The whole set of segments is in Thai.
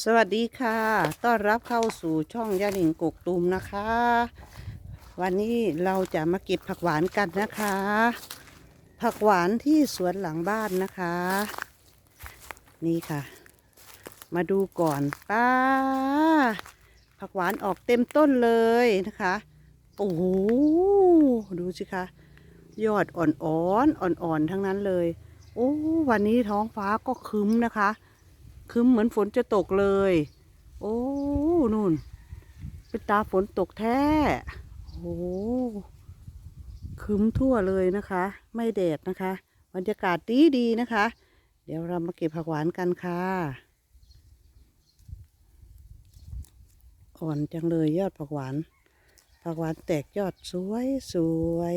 สวัสดีค่ะ ต้อนรับเข้าสู่ช่องยาหนิงกกตูมนะคะ วันนี้เราจะมาเก็บผักหวานกันนะคะ ผักหวานที่สวนหลังบ้านนะคะ นี่ค่ะ มาดูก่อนป้า ผักหวานออกเต็มต้นเลยนะคะ โอ้โห ดูสิคะ ยอดอ่อนๆ อ่อนๆ ทั้งนั้นเลย โอ้ วันนี้ท้องฟ้าก็คึ้มนะคะ ครึ้มเหมือนฝนจะตกเลย โอ้นู่น เป็นตาฝนตกแท้ โอ้คึมทั่วเลยนะคะ ไม่แดดนะคะ บรรยากาศดีดีๆนะคะ เดี๋ยวเรามาเก็บผักหวานกันค่ะ อ่อนจังเลยยอดผักหวาน ผักหวานแตกยอดสวยสวย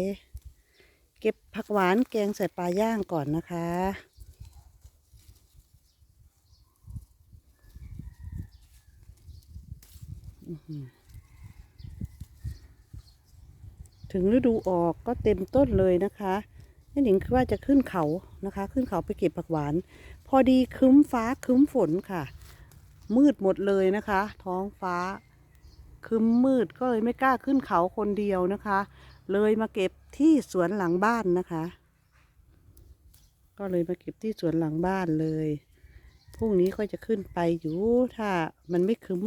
ๆเก็บผักหวานแกงใส่ปลาย่างก่อนนะคะ ถึงฤดูออกก็เต็มต้นเลยนะคะแม่หนิงคือว่าจะขึ้นเขานะคะ ขึ้นเขาไปเก็บผักหวาน พอดีครึ้มฟ้าครึ้มฝนค่ะ มืดหมดเลยนะคะ ท้องฟ้าครึ้มมืดก็เลยไม่กล้าขึ้นเขาคนเดียวนะคะ เลยมาเก็บที่สวนหลังบ้านนะคะ ก็เลยมาเก็บที่สวนหลังบ้านเลยพรุ่งนี้ก็จะขึ้นไปอยู่ถ้ามันไม่ครึ้ม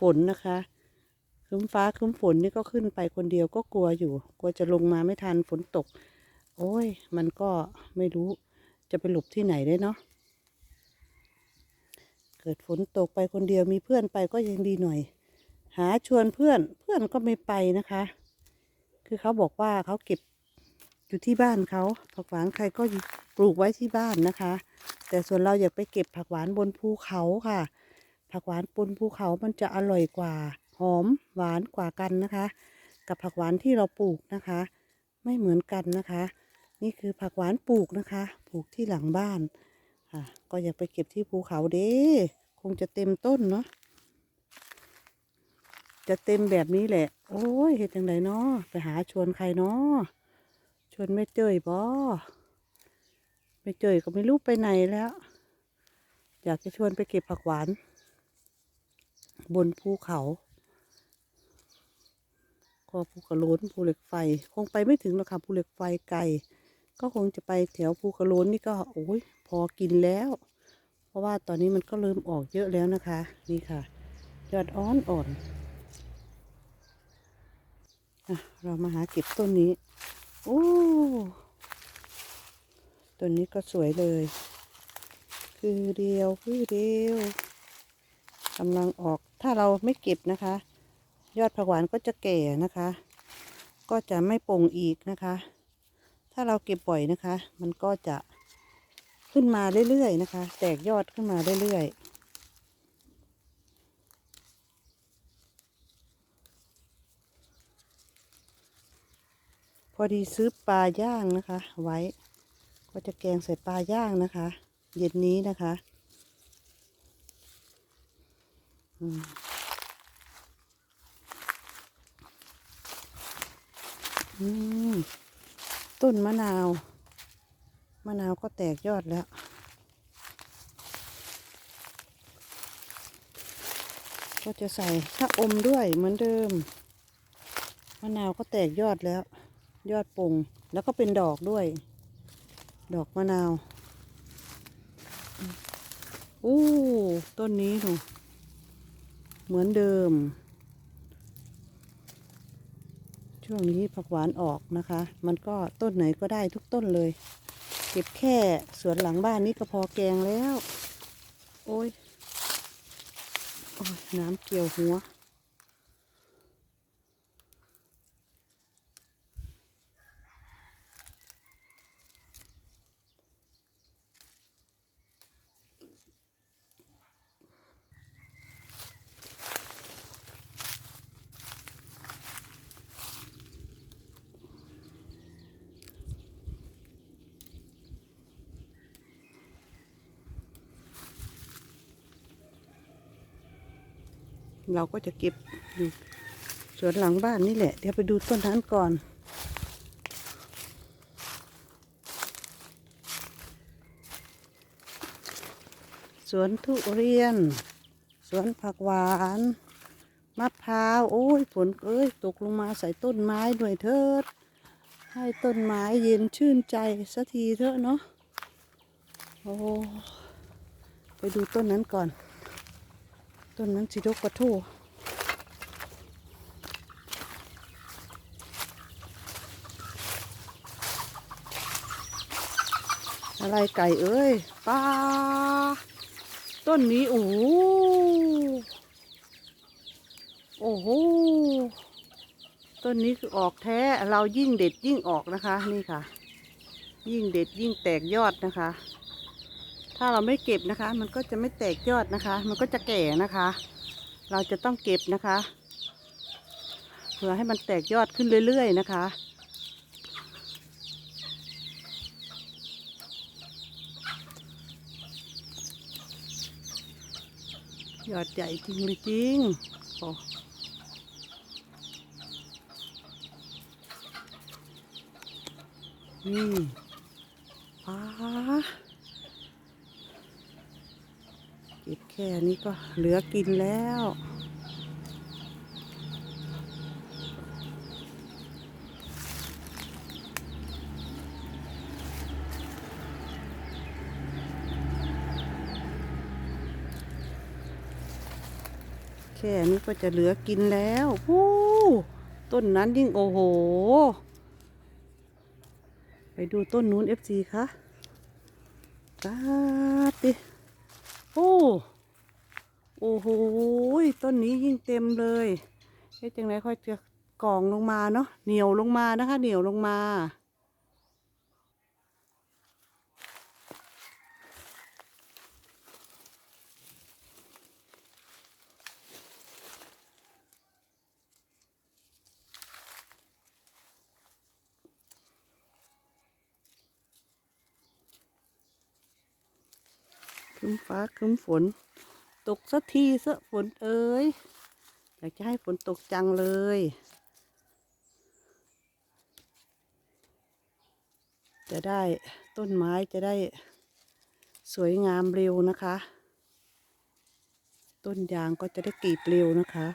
ฝนนะคะครึ้มฟ้าครึ้มฝนนี่ก็ขึ้นไปคนเดียวก็กลัวอยู่ กลัวจะลงมาไม่ทันฝนตก โอ้ย มันก็ไม่รู้จะไปหลบที่ไหนได้เนาะเกิดฝนตกไปคนเดียวมีเพื่อนไปก็ยังดีหน่อย หาชวนเพื่อนเพื่อนก็ไม่ไปนะคะ คือเขาบอกว่าเขาเก็บอยู่ที่บ้านเขาผักหวานใครก็ปลูกไว้ที่บ้านนะคะ แต่ส่วนเราอยากไปเก็บผักหวานบนภูเขาค่ะ ผักหวานบนภูเขามันจะอร่อยกว่า หอมหวานกว่ากันนะคะ กับผักหวานที่เราปลูกนะคะ ไม่เหมือนกันนะคะ นี่คือผักหวานปลูกนะคะ ปลูกที่หลังบ้านค่ะก็อยากไปเก็บที่ภูเขาเด้คงจะเต็มต้นเนาะจะเต็มแบบนี้แหละ โอ้ยเห็ดจังไดเนาะไปหาชวนใครเนาะชวนไม่เจยบอไม่เจยก็ไม่รู้ไปไหนแล้ว อยากจะชวนไปเก็บผักหวาน บนภูเขาก็ภูกระโล้นภูเหล็กไฟ คงไปไม่ถึงหรอกค่ะภูเหล็กไฟไกลก็คงจะไปแถวภูกระโล้นนี่ก็โอ้ยพอกินแล้ว เพราะว่าตอนนี้มันก็เริ่มออกเยอะแล้วนะคะ นี่ค่ะ ยอดอ่อนอ่อนอะเรามาหาเก็บต้นนี้โอ้ต้นนี้ก็สวยเลย คือเดียวคือเดียว กำลังออก ถ้าเราไม่เก็บนะคะ ยอดผักหวานก็จะแก่นะคะ ก็จะไม่โป่งอีกนะคะ ถ้าเราเก็บบ่อยนะคะ มันก็จะขึ้นมาเรื่อยๆนะคะ แตกยอดขึ้นมาเรื่อยๆพอดีซื้อปลาย่างนะคะ ไว้ ก็จะแกงใส่ปลาย่างนะคะ เย็นนี้นะคะ อืมอืม ต้นมะนาว มะนาวก็แตกยอดแล้ว ก็จะใส่ชะอมด้วยเหมือนเดิม มะนาวก็แตกยอดแล้ว ยอดปงแล้วก็เป็นดอกด้วย ดอกมะนาวอู้ต้นนี้หนู เหมือนเดิม ช่วงนี้ผักหวานออกนะคะ มันก็ต้นไหนก็ได้ทุกต้นเลย เก็บแค่สวนหลังบ้านนี้ก็พอแกงแล้ว โอ้ยโอ้ยน้ำเกี่ยวหัว เราก็จะเก็บอยู่สวนหลังบ้านนี่แหละ เดี๋ยวไปดูต้นนั้นก่อน สวนทุเรียน สวนผักหวานมะพร้าวโอ้ยฝนเอ้ยตกลงมาใส่ต้นไม้ด้วยเถิด ให้ต้นไม้เย็นชื่นใจสักทีเถอะเนาะโอ้ไปดูต้นนั้นก่อน ต้นนั้นสิดกกระทู้อะไรไก่เอ้ยปลาต้นนี้ โอ้โหโอ้โหต้นนี้คือออกแท้เรายิ่งเด็ดยิ่งออกนะคะ นี่ค่ะ ยิ่งเด็ดยิ่งแตกยอดนะคะ ถ้าเราไม่เก็บนะคะ มันก็จะไม่แตกยอดนะคะ มันก็จะแก่นะคะ เราจะต้องเก็บนะคะเพื่อให้มันแตกยอดขึ้นเรื่อย ๆ นะคะยอดใหญ่จริงเลยจริงโอ้นี่ป้า เก็บแค่นี้ก็เหลือกินแล้วแค่นี้ก็จะเหลือกินแล้วโอ้ต้นนั้นยิ่งโอ้โห ไปดูต้นนู้น FC คะตาติ โอ้โอ้โหต้นนี้ยิ่งเต็มเลยเฮ้ยจังไรค่อยจะกล่องลงมาเนาะเหนียวลงมานะคะ เหนียวลงมาึมฟ้าคึ้มฝน ตกสักทีสะฝนเอ้ยอยากจะให้ฝนตกจังเลย จะได้ต้นไม้จะได้สวยงามเร็วนะคะ ต้นยางก็จะได้กรีบเร็วนะคะ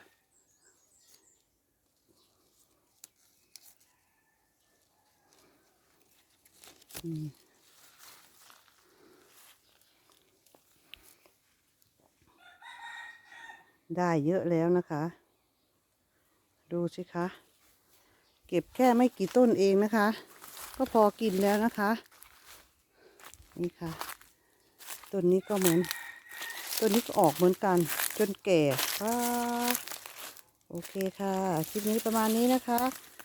อืม ได้เยอะแล้วนะคะ ดูสิคะ เก็บแค่ไม่กี่ต้นเองนะคะ ก็พอกินแล้วนะคะ นี่ค่ะ ต้นนี้ก็เหมือน ต้นนี้ก็ออกเหมือนกัน จนแก่ค่ะโอเคค่ะ คลิปนี้ประมาณนี้นะคะ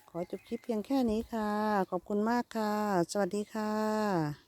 ขอจบคลิปเพียงแค่นี้ค่ะ ขอบคุณมากค่ะ สวัสดีค่ะ